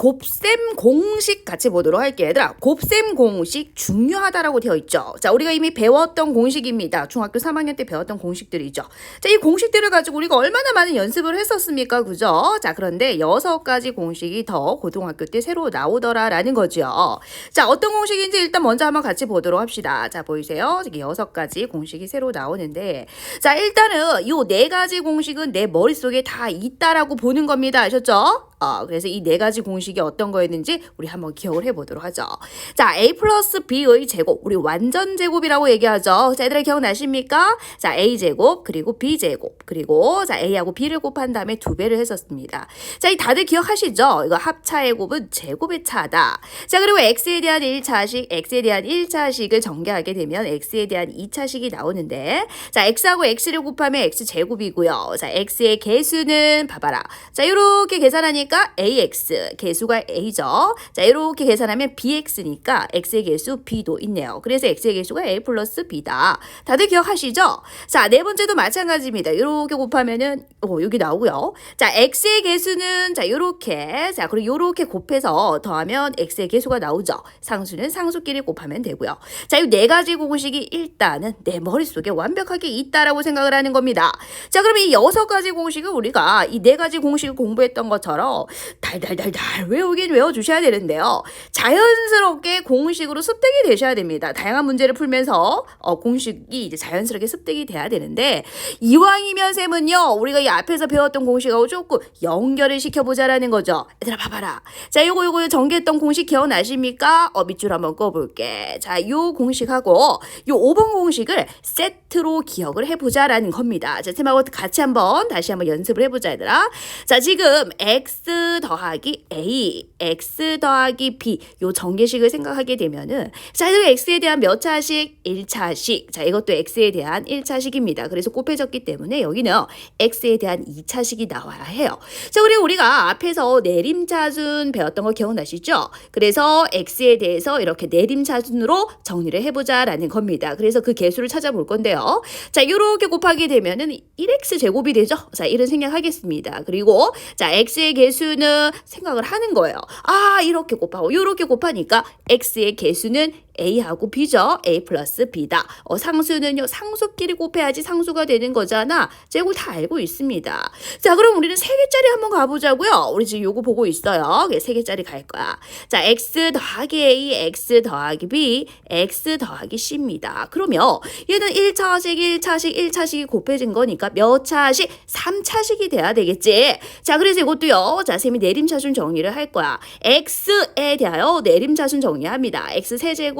곱셈 공식 같이 보도록 할게요. 얘들아, 곱셈 공식 중요하다라고 되어 있죠. 자, 우리가 이미 배웠던 공식입니다. 중학교 3학년 때 배웠던 공식들이죠. 자, 이 공식들을 가지고 우리가 얼마나 많은 연습을 했었습니까? 그죠? 자, 그런데 여섯 가지 공식이 더 고등학교 때 새로 나오더라라는 거죠. 자, 어떤 공식인지 일단 먼저 한번 같이 보도록 합시다. 자, 보이세요? 이게 여섯 가지 공식이 새로 나오는데, 자, 일단은 이 네 가지 공식은 내 머릿속에 다 있다라고 보는 겁니다. 아셨죠? 어, 그래서 이 네 가지 공식이 어떤 거였는지 우리 한번 기억을 해보도록 하죠. 자, a 플러스 b의 제곱, 우리 완전 제곱이라고 얘기하죠. 자, 얘들아 기억나십니까? 자, a 제곱 그리고 b 제곱 그리고 자 a하고 b를 곱한 다음에 두 배를 했었습니다. 자, 이 다들 기억하시죠? 이거 합차의 곱은 제곱의 차다. 자, 그리고 x에 대한 1차식, x에 대한 1차식을 전개하게 되면 x에 대한 2차식이 나오는데, 자, x하고 x를 곱하면 x 제곱이고요. 자, x의 개수는 봐봐라. 자, 이렇게 계산하니까 ax 개수가 a죠. 자, 이렇게 계산하면 bx니까 x의 개수 b도 있네요. 그래서 x의 개수가 a 플러스 b다. 다들 기억하시죠? 자, 네 번째도 마찬가지입니다. 이렇게 곱하면은 어, 여기 나오고요. 자, x의 개수는 자, 요렇게 자, 그리고 요렇게 곱해서 더하면 x의 개수가 나오죠. 상수는 상수끼리 곱하면 되고요. 자, 이 네 가지 공식이 일단은 내 머릿속에 완벽하게 있다라고 생각을 하는 겁니다. 자, 그럼 이 여섯 가지 공식을 우리가 이 네 가지 공식을 공부했던 것처럼 달달달달 외우긴 외워주셔야 되는데요. 자연스럽게 공식으로 습득이 되셔야 됩니다. 다양한 문제를 풀면서 어, 공식이 이제 자연스럽게 습득이 돼야 되는데 이왕이면 쌤은요 우리가 이 앞에서 배웠던 공식하고 조금 연결을 시켜보자라는 거죠. 얘들아 봐봐라. 자 요거 요거 전개했던 공식 기억나십니까? 어 밑줄 한번 꺼볼게. 자 요 공식하고 요 5번 공식을 세트로 기억을 해보자라는 겁니다. 자 쌤하고 같이 한번 다시 한번 연습을 해보자 얘들아. 자 지금 x 더하기 a, x 더하기 b 요 전개식을 생각하게 되면은 자 이거 x에 대한 몇 차식? 1차식. 자 이것도 x에 대한 1차식입니다. 그래서 곱해졌기 때문에 여기는 x에 대한 2차식이 나와야 해요. 자 그리고 우리가 앞에서 내림차순 배웠던 거 기억나시죠? 그래서 x에 대해서 이렇게 내림차순으로 정리를 해보자라는 겁니다. 그래서 그 개수를 찾아볼 건데요. 자 이렇게 곱하게 되면은 1x 제곱이 되죠? 자 이런 생각하겠습니다. 그리고 자 x의 개수 는 생각을 하는 거예요. 아 이렇게 곱하고 이렇게 곱하니까 x의 개수는 a하고 b죠. a 플러스 b다. 어, 상수는요 상수끼리 곱해야지 상수가 되는 거잖아. 제곱 다 알고 있습니다. 자 그럼 우리는 세 개짜리 한번 가보자고요. 우리 지금 요거 보고 있어요. 그래서 세 개짜리 갈 거야. 자 x 더하기 a, x 더하기 b, x 더하기 c입니다. 그러면 얘는 1차식, 1차식, 1차식이 곱해진 거니까 몇 차식? 3차식이 돼야 되겠지. 자 그래서 이것도요. 자 쌤이 내림차순 정리를 할 거야. x에 대하여 내림차순 정리합니다. x 세제곱,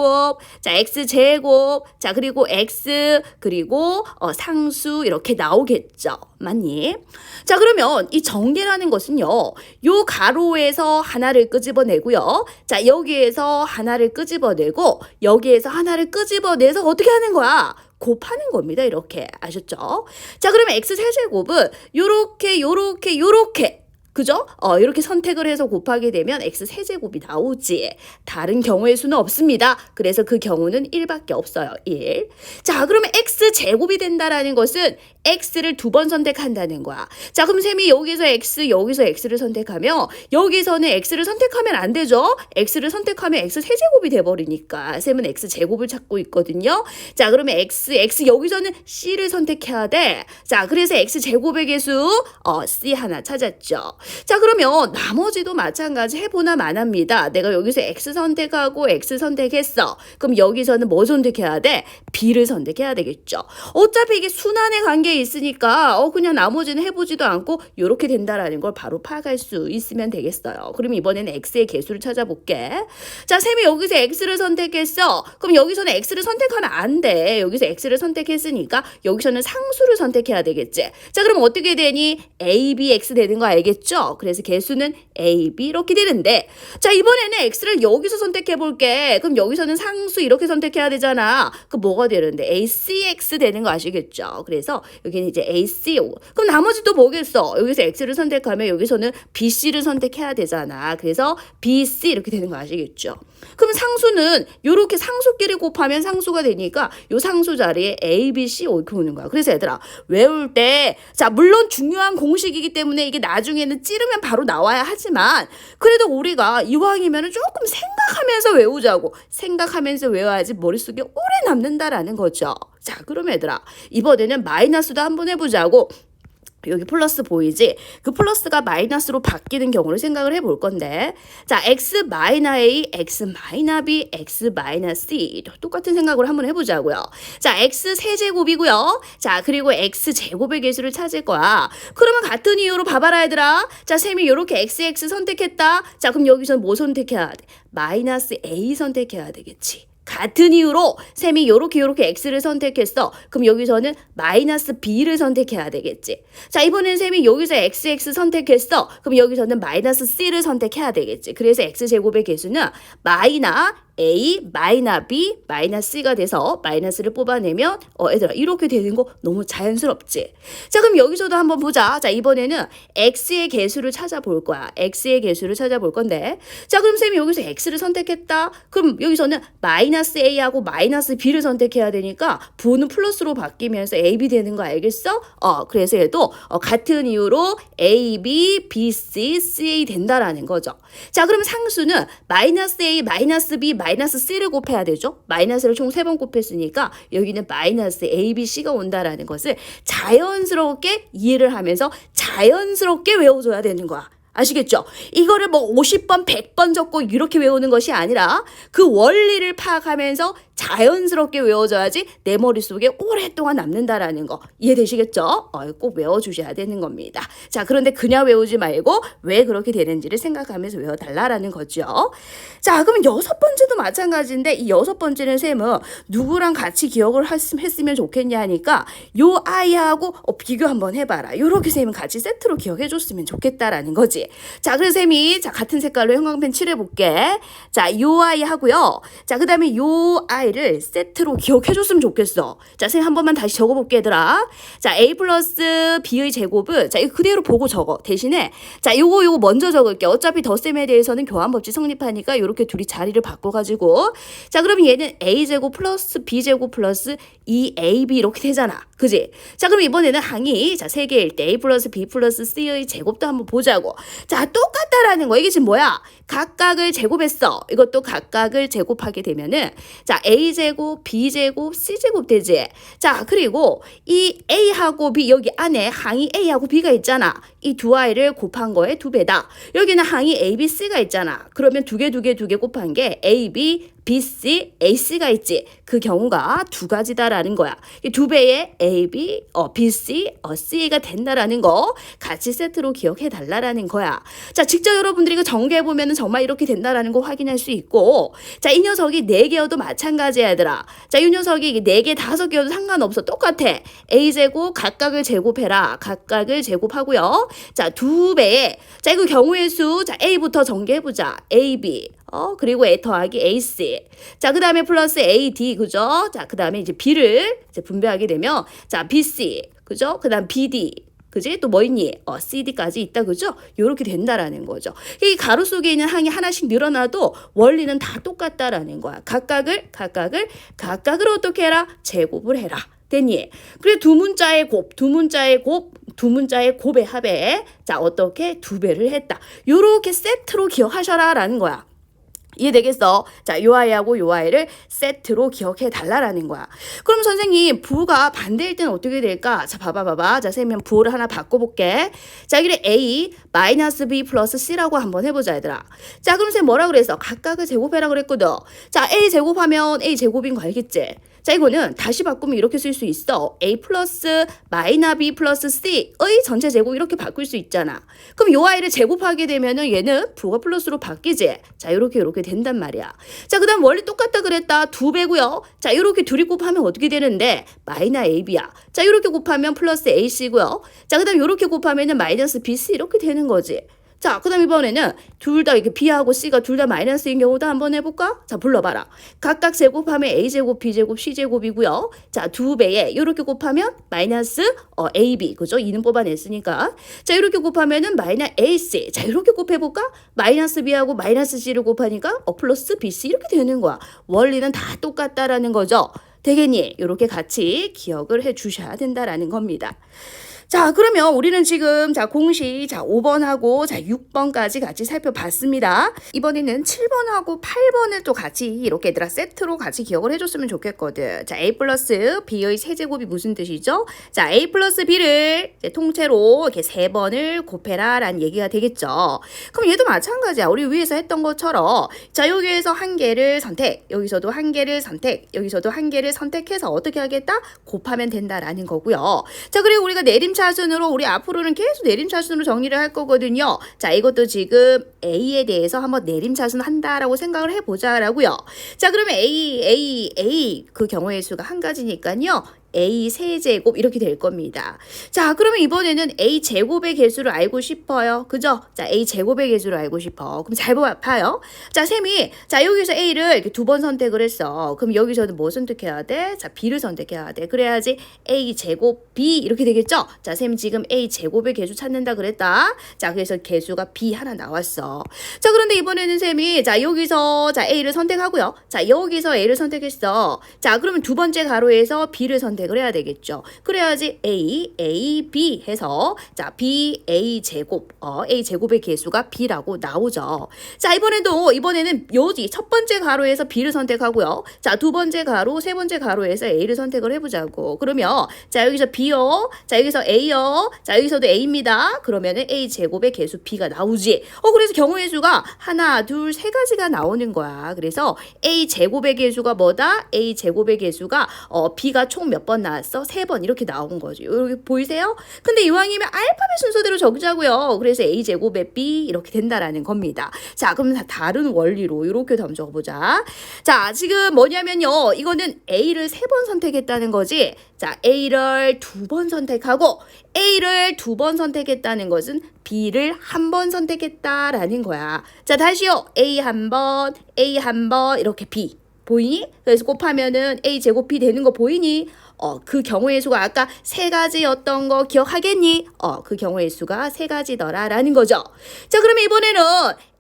자 x 제곱, 자 그리고 x 그리고 어, 상수 이렇게 나오겠죠. 맞니? 자 그러면 이 정계라는 것은요. 요 가로에서 하나를 끄집어내고요. 자 여기에서 하나를 끄집어내고 여기에서 하나를 끄집어내서 어떻게 하는 거야? 곱하는 겁니다. 이렇게 아셨죠? 자 그러면 x 세제곱은 요렇게 요렇게 요렇게 그죠? 어, 이렇게 선택을 해서 곱하게 되면 x 세제곱이 나오지. 다른 경우의 수는 없습니다. 그래서 그 경우는 1밖에 없어요. 1. 자, 그러면 x 제곱이 된다라는 것은 x를 두 번 선택한다는 거야. 자, 그럼 쌤이 여기서 x, 여기서 x를 선택하면 여기서는 x를 선택하면 안 되죠? x를 선택하면 x 세제곱이 돼 버리니까 쌤은 x 제곱을 찾고 있거든요. 자, 그러면 x, x 여기서는 c를 선택해야 돼. 자, 그래서 x 제곱의 개수 어, c 하나 찾았죠. 자, 그러면 나머지도 마찬가지 해보나 마나입니다. 내가 여기서 x 선택하고 x 선택했어. 그럼 여기서는 뭐 선택해야 돼? b를 선택해야 되겠죠. 어차피 이게 순환의 관계에 있으니까 어 그냥 나머지는 해보지도 않고 이렇게 된다라는 걸 바로 파악할 수 있으면 되겠어요. 그럼 이번에는 x의 개수를 찾아볼게. 자, 쌤이 여기서 x를 선택했어. 그럼 여기서는 x를 선택하면 안 돼. 여기서 x를 선택했으니까 여기서는 상수를 선택해야 되겠지. 자, 그럼 어떻게 되니? a, b, x 되는 거 알겠죠? 그래서 개수는 a, b 이렇게 되는데 자, 이번에는 x를 여기서 선택해 볼게. 그럼 여기서는 상수 이렇게 선택해야 되잖아. 그 뭐가 되는데 a, c, x 되는 거 아시겠죠? 그래서 여기는 이제 a, c 그럼 나머지 또 뭐겠어? 여기서 x를 선택하면 여기서는 b, c를 선택해야 되잖아. 그래서 b, c 이렇게 되는 거 아시겠죠? 그럼 상수는 요렇게 상수끼리 곱하면 상수가 되니까 요 상수 자리에 A, B, C 이렇게 오는 거야. 그래서 얘들아 외울 때 자 물론 중요한 공식이기 때문에 이게 나중에는 찌르면 바로 나와야 하지만 그래도 우리가 이왕이면 조금 생각하면서 외우자고 생각하면서 외워야지 머릿속에 오래 남는다라는 거죠. 자 그럼 얘들아 이번에는 마이너스도 한번 해보자고 여기 플러스 보이지? 그 플러스가 마이너스로 바뀌는 경우를 생각을 해 볼 건데 자 x 마이너 a, x 마이너 b, x 마이너 c 똑같은 생각을 한번 해보자고요. 자 x 세제곱이고요. 자 그리고 x 제곱의 개수를 찾을 거야. 그러면 같은 이유로 봐봐라 얘들아. 자 쌤이 이렇게 x x 선택했다. 자 그럼 여기서 뭐 선택해야 돼? 마이너스 a 선택해야 되겠지. 같은 이유로 쌤이 요렇게 요렇게 x를 선택했어. 그럼 여기서는 마이너스 b를 선택해야 되겠지. 자 이번엔 쌤이 여기서 xx 선택했어. 그럼 여기서는 마이너스 c를 선택해야 되겠지. 그래서 x제곱의 개수는 마이너 a 마이너 b 마이너 c가 돼서 마이너스를 뽑아내면 어 얘들아 이렇게 되는 거 너무 자연스럽지. 자 그럼 여기서도 한번 보자. 자 이번에는 x의 개수를 찾아볼 거야. x의 개수를 찾아볼 건데 자 그럼 쌤이 여기서 x를 선택했다. 그럼 여기서는 마이너스 a하고 마이너스 b를 선택해야 되니까 부는 플러스로 바뀌면서 a b 되는 거 알겠어? 어 그래서 얘도 어, 같은 이유로 a b b c c a 된다라는 거죠. 자 그럼 상수는 마이너스 a 마이너스 b 마이너스 c를 곱해야 되죠. 마이너스를 총 세 번 곱했으니까 여기는 마이너스 a b c가 온다라는 것을 자연스럽게 이해를 하면서 자연스럽게 외워줘야 되는 거야. 아시겠죠? 이거를 뭐 50번, 100번 적고 이렇게 외우는 것이 아니라 그 원리를 파악하면서 자연스럽게 외워져야지 내 머릿속에 오랫동안 남는다라는 거 이해되시겠죠? 어, 꼭 외워주셔야 되는 겁니다. 자, 그런데 그냥 외우지 말고 왜 그렇게 되는지를 생각하면서 외워달라라는 거죠. 자, 그럼 여섯 번째도 마찬가지인데 이 여섯 번째는 쌤은 누구랑 같이 기억을 했으면 좋겠냐 하니까 요 아이하고 어, 비교 한번 해봐라. 요렇게 쌤은 같이 세트로 기억해줬으면 좋겠다라는 거지. 자, 그래서 쌤이 자 같은 색깔로 형광펜 칠해볼게. 자, 요 아이 하고요. 자, 그 다음에 요 아이 를 세트로 기억해줬으면 좋겠어. 자, 쌤 한 번만 다시 적어볼게, 얘들아. 자, a 플러스 b의 제곱은 자, 이거 그대로 보고 적어. 대신에 자, 요거 요거 먼저 적을게. 어차피 덧셈에 대해서는 교환법칙 성립하니까 요렇게 둘이 자리를 바꿔가지고 자, 그럼 얘는 a 제곱 플러스 b 제곱 플러스 2ab 이렇게 되잖아. 그지? 자, 그럼 이번에는 항이 자, 세 개일 때 a 플러스 b 플러스 c의 제곱도 한번 보자고. 자, 똑같다라는 거. 이게 지금 뭐야? 각각을 제곱했어. 이것도 각각을 제곱하게 되면은 자, a 제곱, b 제곱, c 제곱 되지. 자, 그리고 이 a하고 b 여기 안에 항이 a하고 b가 있잖아. 이 두 아이를 곱한 거에 두 배다. 여기는 항이 a, b, c가 있잖아. 그러면 두 개, 두 개, 두 개 곱한 게 a, b, BC, AC가 있지. 그 경우가 두 가지다라는 거야. 이 두 배의 AB, 어, BC, 어, C가 된다라는 거 같이 세트로 기억해 달라라는 거야. 자, 직접 여러분들이 이거 전개해 보면은 정말 이렇게 된다라는 거 확인할 수 있고, 자, 이 녀석이 네 개여도 마찬가지야, 얘들아. 자, 이 녀석이 네 개, 다섯 개여도 상관없어. 똑같아. A 제곱 각각을 제곱해라. 각각을 제곱하고요. 자, 두 배의 자, 이거 경우의 수, 자, A부터 전개해 보자. AB. 어, 그리고 A 더하기 AC. 자, 그 다음에 플러스 AD, 그죠? 자, 그 다음에 이제 B를 이제 분배하게 되면, 자, BC, 그죠? 그 다음 BD. 그지? 또 뭐 있니? 어, CD까지 있다, 그죠? 요렇게 된다라는 거죠. 이 가로 속에 있는 항이 하나씩 늘어나도 원리는 다 똑같다라는 거야. 각각을, 각각을, 각각을 어떻게 해라? 제곱을 해라. 됐니? 그래 두 문자의 곱, 두 문자의 곱, 두 문자의 곱의 합에 자 어떻게 두 배를 했다. 요렇게 세트로 기억하셔라라는 거야. 이해되겠어? 자, 요 아이하고 요 아이를 세트로 기억해 달라라는 거야. 그럼 선생님, 부가 반대일 때는 어떻게 될까? 자, 봐봐, 봐봐. 자, 쌤이 부를 하나 바꿔볼게. 자, 여기 A 마이너스 B 플러스 C라고 한번 해보자, 얘들아. 자, 그럼 쌤 뭐라 그랬어? 각각을 제곱해라 그랬거든. 자, A 제곱하면 A 제곱인 거 알겠지? 자, 이거는 다시 바꾸면 이렇게 쓸 수 있어. A 플러스 마이너 B 플러스 C의 전체 제곱 이렇게 바꿀 수 있잖아. 그럼 요 아이를 제곱하게 되면은 얘는 부가 플러스로 바뀌지. 자, 요렇게 요렇게 된단 말이야. 자, 그 다음 원리 똑같다 그랬다. 두 배고요. 자, 요렇게 둘이 곱하면 어떻게 되는데? 마이너 AB야. 자, 요렇게 곱하면 플러스 AC고요. 자, 그 다음 요렇게 곱하면은 마이너스 BC 이렇게 되는 거지. 자, 그 다음 이번에는 둘 다 이렇게 B하고 C가 둘 다 마이너스인 경우도 한번 해볼까? 자, 불러봐라. 각각 제곱하면 A제곱, B제곱, C제곱이고요. 자, 두 배에 이렇게 곱하면 마이너스 어, AB, 그죠? 2는 뽑아냈으니까. 자, 이렇게 곱하면은 마이너스 AC. 자, 이렇게 곱해볼까? 마이너스 B하고 마이너스 C를 곱하니까 어, 플러스 BC 이렇게 되는 거야. 원리는 다 똑같다라는 거죠. 되겠니? 이렇게 같이 기억을 해 주셔야 된다라는 겁니다. 자, 그러면 우리는 지금 자, 공식 자, 5번하고 자, 6번까지 같이 살펴봤습니다. 이번에는 7번하고 8번을 또 같이 이렇게 얘들아 세트로 같이 기억을 해줬으면 좋겠거든. 자, A 플러스 B의 세제곱이 무슨 뜻이죠? 자, A 플러스 B를 통째로 이렇게 세 번을 곱해라 라는 얘기가 되겠죠. 그럼 얘도 마찬가지야. 우리 위에서 했던 것처럼 자, 여기에서 한 개를 선택, 여기서도 한 개를 선택, 여기서도 한 개를 선택해서 어떻게 하겠다? 곱하면 된다라는 거고요. 자, 그리고 우리가 내림 차순으로 우리 앞으로는 계속 내림 차순으로 정리를 할 거거든요. 자, 이것도 지금 A에 대해서 한번 내림 차순 한다라고 생각을 해보자라고요. 자, 그러면 A, A, A 그 경우의 수가 한 가지니까요. A 세제곱 이렇게 될 겁니다. 자, 그러면 이번에는 A 제곱의 개수를 알고 싶어요. 그죠? 자, A 제곱의 개수를 알고 싶어. 그럼 잘 봐요. 자, 쌤이 자, 여기서 A를 이렇게 두 번 선택을 했어. 그럼 여기서는 뭐 선택해야 돼? 자, B를 선택해야 돼. 그래야지 A 제곱 B 이렇게 되겠죠? 자, 쌤 지금 A 제곱의 개수 찾는다 그랬다. 자, 그래서 개수가 B 하나 나왔어. 자, 그런데 이번에는 쌤이 자, 여기서 자, A를 선택하고요. 자, 여기서 A를 선택했어. 자, 그러면 두 번째 가로에서 B를 선택 을 해야 되겠죠. 그래야지 A, A, B 해서 자, B, A 제곱, 어, A 제곱의 개수가 B라고 나오죠. 자, 이번에도 이번에는 요지 첫 번째 가로에서 B를 선택하고요. 자, 두 번째 가로, 세 번째 가로에서 A를 선택을 해보자고. 그러면 자, 여기서 B요. 자, 여기서 A요. 자, 여기서도 A입니다. 그러면은 A 제곱의 개수 B가 나오지. 어, 그래서 경우의 수가 하나, 둘, 세 가지가 나오는 거야. 그래서 A 제곱의 개수가 뭐다? A 제곱의 개수가 어, B가 총 몇 번 나왔어? 세 번 이렇게 나온 거죠. 여기 보이세요? 근데 이왕이면 알파벳 순서대로 적자고요. 그래서 A 제곱의 B 이렇게 된다라는 겁니다. 자, 그럼 다 다른 원리로 이렇게 한번 적어보자. 자, 지금 뭐냐면요. 이거는 A를 세 번 선택했다는 거지. 자, A를 두 번 선택하고 A를 두 번 선택했다는 것은 B를 한 번 선택했다라는 거야. 자, 다시요. A 한 번, A 한 번 이렇게 B. 보이니? 그래서 곱하면은 A 제곱 B 되는 거 보이니? 어, 그 경우의 수가 아까 세 가지였던 거 기억하겠니? 어, 그 경우의 수가 세 가지더라라는 거죠. 자, 그러면 이번에는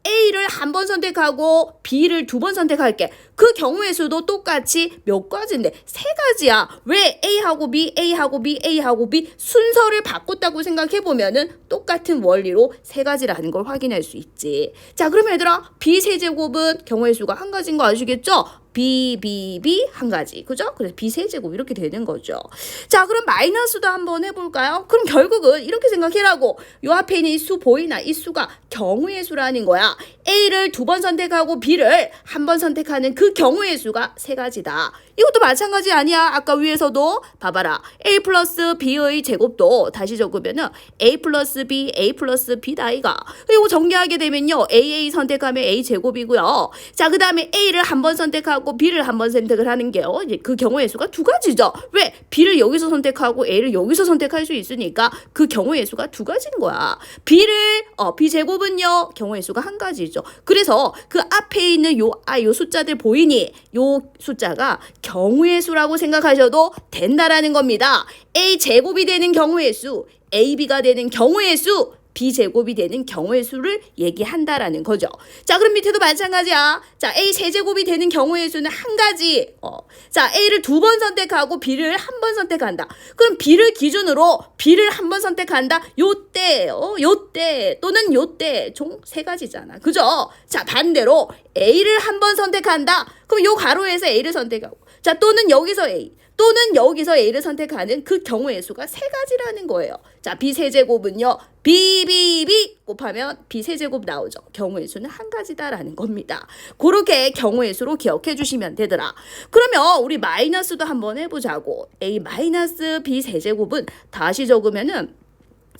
A를 한 번 선택하고 B를 두 번 선택할게. 그 경우의 수도 똑같이 몇 가지인데 세 가지야. 왜 A하고 B, A하고 B, A하고 B 순서를 바꿨다고 생각해 보면은 똑같은 원리로 세 가지라는 걸 확인할 수 있지. 자, 그러면 얘들아 B 세제곱은 경우의 수가 한 가지인 거 아시겠죠? B, B, B 한 가지. 그죠? 그래서 B 세제곱 이렇게 되는 거죠. 자, 그럼 마이너스도 한번 해볼까요? 그럼 결국은 이렇게 생각해라고. 요 앞에 있는 이 수 보이나? 이 수가 경우의 수라는 거야. A를 두 번 선택하고 B를 한 번 선택하는 그 경우의 수가 세 가지다. 이것도 마찬가지 아니야. 아까 위에서도 봐봐라. A 플러스 B의 제곱도 다시 적으면은 A 플러스 B, A 플러스 B다 이가. 그리고 정리하게 되면요. AA 선택하면 A 제곱이고요. 자, 그 다음에 A를 한 번 선택하고 B를 한 번 선택을 하는 게요. 그 경우의 수가 두 가지죠. 왜? B를 여기서 선택하고 A를 여기서 선택할 수 있으니까 그 경우의 수가 두 가지인 거야. B를 어, B 제곱은요. 경우의 수가 한 가지죠. 그래서 그 앞에 있는 요 아, 요 숫자들 보이니? 요 숫자가 경우의 수라고 생각하셔도 된다라는 겁니다. A 제곱이 되는 경우의 수, AB가 되는 경우의 수, B제곱이 되는 경우의 수를 얘기한다라는 거죠. 자, 그럼 밑에도 마찬가지야. 자, A 세제곱이 되는 경우의 수는 한 가지. 어. 자, A를 두 번 선택하고 B를 한 번 선택한다. 그럼 B를 기준으로 B를 한 번 선택한다. 요때, 어, 요때, 또는 요때. 총 세 가지잖아. 그죠? 자, 반대로 A를 한 번 선택한다. 그럼 요 가로에서 A를 선택하고. 자, 또는 여기서 A. 또는 여기서 A를 선택하는 그 경우의 수가 세 가지라는 거예요. 자, B 세제곱은요. B, B, B 곱하면 B 세제곱 나오죠. 경우의 수는 한 가지다라는 겁니다. 그렇게 경우의 수로 기억해 주시면 되더라. 그러면 우리 마이너스도 한번 해보자고. A 마이너스 B 세제곱은 다시 적으면은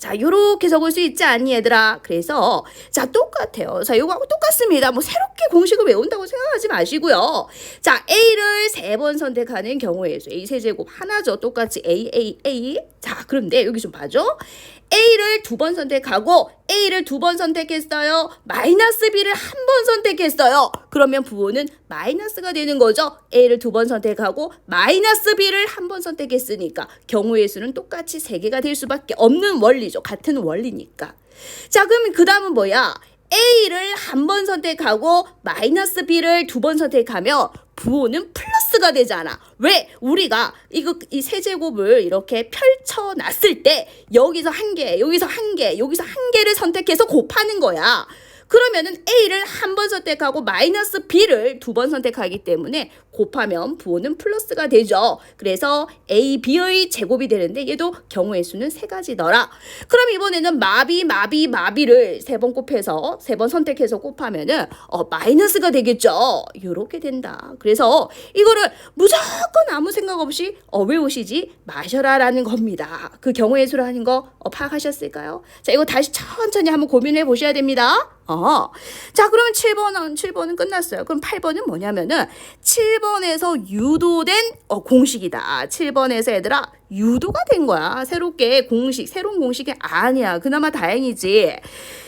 자, 요렇게 적을 수 있지 않니, 얘들아? 그래서, 자, 똑같아요. 자, 요거하고 똑같습니다. 뭐, 새롭게 공식을 외운다고 생각하지 마시고요. 자, A를 세 번 선택하는 경우에 수 A 세제곱 하나죠. 똑같이 A, A, A. 자, 그런데 여기 좀 봐줘. A를 두 번 선택하고 A를 두 번 선택했어요. 마이너스 B를 한 번 선택했어요. 그러면 부호는 마이너스가 되는 거죠. A를 두 번 선택하고 마이너스 B를 한 번 선택했으니까 경우의 수는 똑같이 세 개가 될 수밖에 없는 원리죠. 같은 원리니까. 자, 그럼 그 다음은 뭐야? A를 한 번 선택하고 마이너스 B를 두 번 선택하며 구호는 플러스가 되잖아. 왜? 우리가 이거 이 세제곱을 이렇게 펼쳐 놨을 때 여기서 한 개, 여기서 한 개, 여기서 한 개를 선택해서 곱하는 거야. 그러면은 A를 한 번 선택하고 마이너스 B를 두 번 선택하기 때문에 곱하면 부호는 플러스가 되죠. 그래서 A, B의 제곱이 되는데 얘도 경우의 수는 세 가지더라. 그럼 이번에는 마비, 마비, 마비를 세 번 곱해서 세 번 선택해서 곱하면은 어, 마이너스가 되겠죠. 이렇게 된다. 그래서 이거를 무조건 아무 생각 없이 어, 외우시지 마셔라라는 겁니다. 그 경우의 수라는 거 어, 파악하셨을까요? 자, 이거 다시 천천히 한번 고민해 보셔야 됩니다. 어. 자, 그러면 7번은 7번은 끝났어요. 그럼 8번은 뭐냐면은 7번 에서 유도된 어, 공식이다. 7번에서 얘들아 유도가 된 거야. 새롭게 공식, 새로운 공식이 아니야. 그나마 다행이지.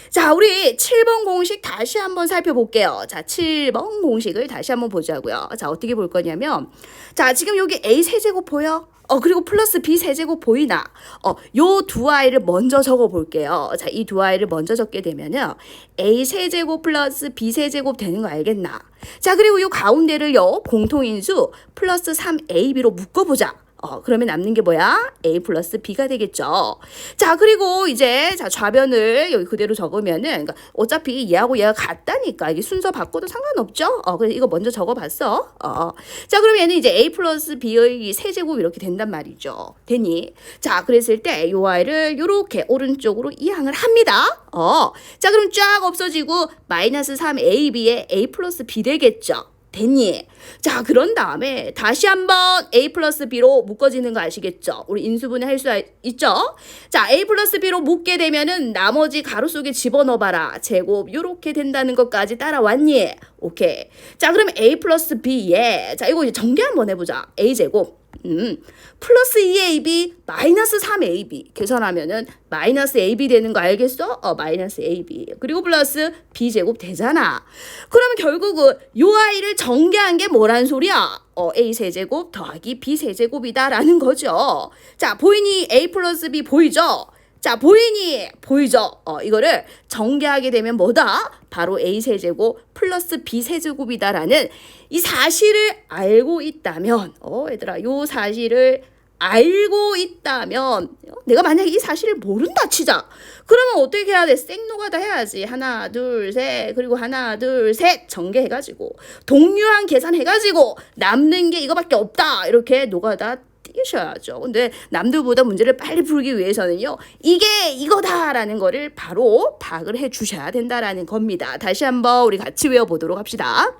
자, 우리 7번 공식 다시 한번 살펴볼게요. 자, 7번 공식을 다시 한번 보자고요. 자, 어떻게 볼 거냐면 자, 지금 여기 A 세제곱 보여? 어, 그리고 플러스 B 세제곱 보이나? 어, 요 두 아이를 먼저 적어 볼게요. 자, 이 두 아이를 먼저 적게 되면은 A 세제곱 플러스 B 세제곱 되는 거 알겠나? 자, 그리고 요 가운데를요, 공통인수 플러스 3AB로 묶어 보자. 어, 그러면 남는 게 뭐야? A 플러스 B가 되겠죠. 자, 그리고 이제, 자, 좌변을 여기 그대로 적으면은, 그러니까 어차피 얘하고 얘가 같다니까. 이게 순서 바꿔도 상관없죠? 어, 그래서 이거 먼저 적어봤어. 어. 자, 그럼 얘는 이제 A 플러스 B의 세제곱 이렇게 된단 말이죠. 되니? 자, 그랬을 때, 요 아이를 요렇게 오른쪽으로 이항을 합니다. 어. 자, 그럼 쫙 없어지고, 마이너스 3AB에 A 플러스 B 되겠죠. 됐니? 자, 그런 다음에 다시 한번 A 플러스 B로 묶어지는 거 아시겠죠? 우리 인수분해 할 수 있죠? 자, A 플러스 B로 묶게 되면은 나머지 가로 속에 집어넣어봐라. 제곱, 요렇게 된다는 것까지 따라왔니? 오케이. 자, 그럼 A 플러스 B에, 자, 이거 이제 전개 한번 해보자. A 제곱. 음, 플러스 2AB 마이너스 3AB 계산하면은 마이너스 AB 되는 거 알겠어? 어, 마이너스 AB 그리고 플러스 B제곱 되잖아. 그러면 결국은 요 아이를 전개한 게 뭐란 소리야? 어, A 세제곱 더하기 B 세제곱이다라는 거죠. 자, 보이니 A 플러스 B 보이죠? 자, 보이니? 보이죠? 어, 이거를 전개하게 되면 뭐다? 바로 A 세제곱 플러스 B 세제곱이다라는 이 사실을 알고 있다면, 어, 얘들아, 요 사실을 알고 있다면, 어, 내가 만약에 이 사실을 모른다 치자. 그러면 어떻게 해야 돼? 생노가다 해야지. 하나, 둘, 셋. 그리고 하나, 둘, 셋. 전개해가지고. 동류한 계산해가지고. 남는 게 이거밖에 없다. 이렇게 노가다 뛰셔야죠. 근데 남들보다 문제를 빨리 풀기 위해서는요. 이게 이거다라는 거를 바로 파악을 해 주셔야 된다라는 겁니다. 다시 한번 우리 같이 외워 보도록 합시다.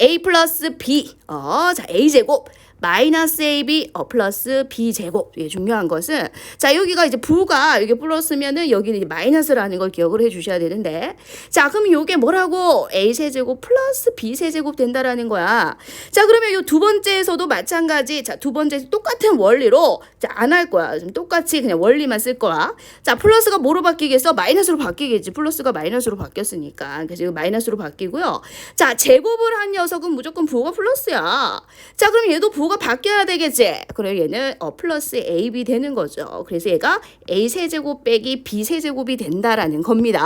A 플러스 B, 어, 자, A 제곱. 마이너스 AB 어, 플러스 B 제곱. 예, 중요한 것은 자 여기가 이제 부가 여기 플러스면은 여기는 이제 마이너스라는 걸 기억을 해 주셔야 되는데 자 그럼 이게 뭐라고 A 세제곱 플러스 B 세제곱 된다라는 거야. 자 그러면 요 두 번째에서도 마찬가지 자 두 번째 똑같은 원리로 자 안 할 거야. 좀 똑같이 그냥 원리만 쓸 거야. 자 플러스가 뭐로 바뀌겠어? 마이너스로 바뀌겠지. 플러스가 마이너스로 바뀌었으니까 그래서 마이너스로 바뀌고요. 자 제곱을 한 녀석은 무조건 부호가 플러스야. 자 그럼 얘도 부호 가 바뀌어야 되겠지. 그럼 얘는 어, 플러스 AB 되는 거죠. 그래서 얘가 A 세제곱 빼기 B 세제곱이 된다라는 겁니다.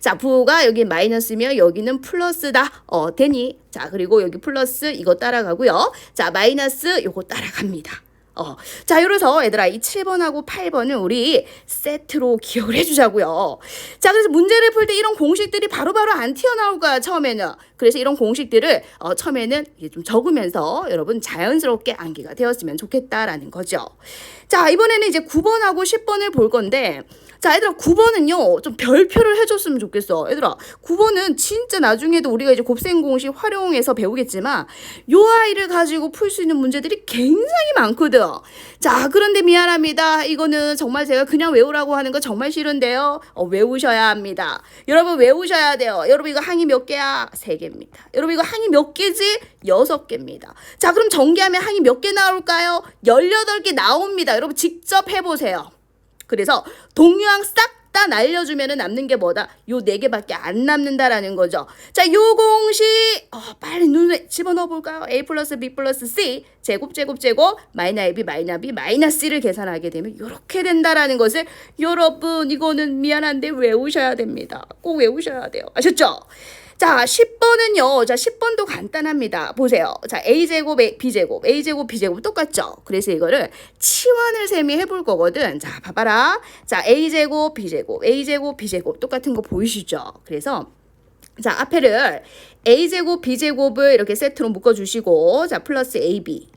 자 부호가 여기 마이너스면 여기는 플러스다. 어 되니? 자 그리고 여기 플러스 이거 따라가고요. 자 마이너스 요거 따라갑니다. 어, 자, 이래서 얘들아, 이 7번하고 8번은 우리 세트로 기억을 해주자고요. 자, 그래서 문제를 풀 때 이런 공식들이 바로바로 안 튀어나올 거야, 처음에는. 그래서 이런 공식들을 어, 처음에는 좀 적으면서 여러분 자연스럽게 암기가 되었으면 좋겠다라는 거죠. 자, 이번에는 이제 9번하고 10번을 볼 건데, 자, 얘들아, 9번은요, 좀 별표를 해줬으면 좋겠어. 얘들아, 9번은 진짜 나중에도 우리가 이제 곱셈 공식 활용해서 배우겠지만, 요 아이를 가지고 풀 수 있는 문제들이 굉장히 많거든. 자, 그런데 미안합니다. 이거는 정말 제가 그냥 외우라고 하는 거 정말 싫은데요. 어, 외우셔야 합니다. 여러분, 외우셔야 돼요. 여러분, 이거 항이 몇 개야? 세 개입니다. 여러분, 이거 항이 몇 개지? 여섯 개입니다. 자, 그럼 전개하면 항이 몇 개 나올까요? 18개 나옵니다. 여러분, 직접 해보세요. 그래서 동유항 싹다 날려주면은 남는 게 뭐다? 요 네 개밖에 안 남는다라는 거죠. 자, 요 공식 어, 빨리 눈에 집어넣어 볼까요? a 플러스 b 플러스 c 제곱 제곱 제곱 마이너 ab 마이너 b 마이너 c를 계산하게 되면 이렇게 된다라는 것을 여러분 이거는 미안한데 외우셔야 됩니다. 꼭 외우셔야 돼요. 아셨죠? 자, 10번은요. 자, 10번도 간단합니다. 보세요. 자, a제곱, b제곱, a제곱, b제곱 똑같죠? 그래서 이거를 치환을 셈이 해볼 거거든. 자, 봐봐라. 자, a제곱, b제곱, a제곱, b제곱 똑같은 거 보이시죠? 그래서 자, 앞에를 a제곱, b제곱을 이렇게 세트로 묶어주시고 자, 플러스 ab.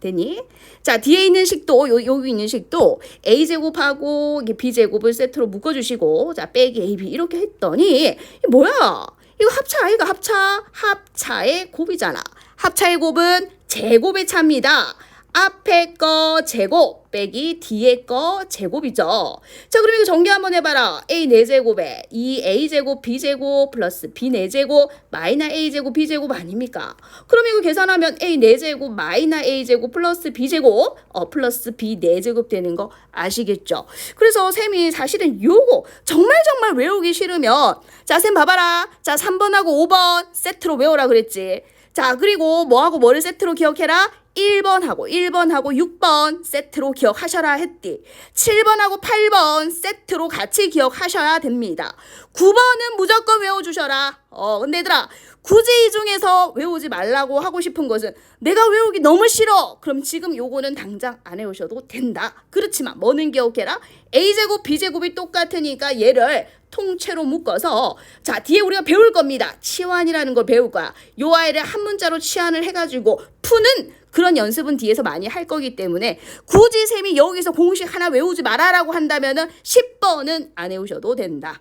되니? 자, 뒤에 있는 식도, 요, 여기 있는 식도 a제곱하고 b제곱을 세트로 묶어주시고 자, 빼기 ab 이렇게 했더니 뭐야? 이거 합차 아이가 합차 합차의 곱이잖아. 합차의 곱은 제곱의 차입니다. 앞에 거 제곱 빼기 뒤에 거 제곱이죠. 자, 그럼 이거 전개 한번 해봐라. a 4제곱에 2a 제곱 b 제곱 플러스 b 4제곱 마이너 a 제곱 b 제곱 아닙니까? 그럼 이거 계산하면 a 4제곱 마이너 a 제곱 플러스 b 제곱 어 플러스 b 4제곱 되는 거 아시겠죠? 그래서 쌤이 사실은 요거 정말 정말 외우기 싫으면 자, 쌤 봐봐라. 자, 3번하고 5번 세트로 외우라 그랬지. 자, 그리고 뭐하고 뭐를 세트로 기억해라? 1번하고 1번하고 6번 세트로 기억하셔라 했디. 7번하고 8번 세트로 같이 기억하셔야 됩니다. 9번은 무조건 외워주셔라. 어, 근데 얘들아, 굳이 이 중에서 외우지 말라고 하고 싶은 것은 내가 외우기 너무 싫어. 그럼 지금 요거는 당장 안 외우셔도 된다. 그렇지만 뭐는 기억해라? a제곱, b제곱이 똑같으니까 얘를 통째로 묶어서 자 뒤에 우리가 배울 겁니다. 치환이라는 걸 배울 거야. 요 아이를 한 문자로 치환을 해가지고 푸는 그런 연습은 뒤에서 많이 할 거기 때문에 굳이 쌤이 여기서 공식 하나 외우지 말아라고 한다면은 10번은 안 외우셔도 된다.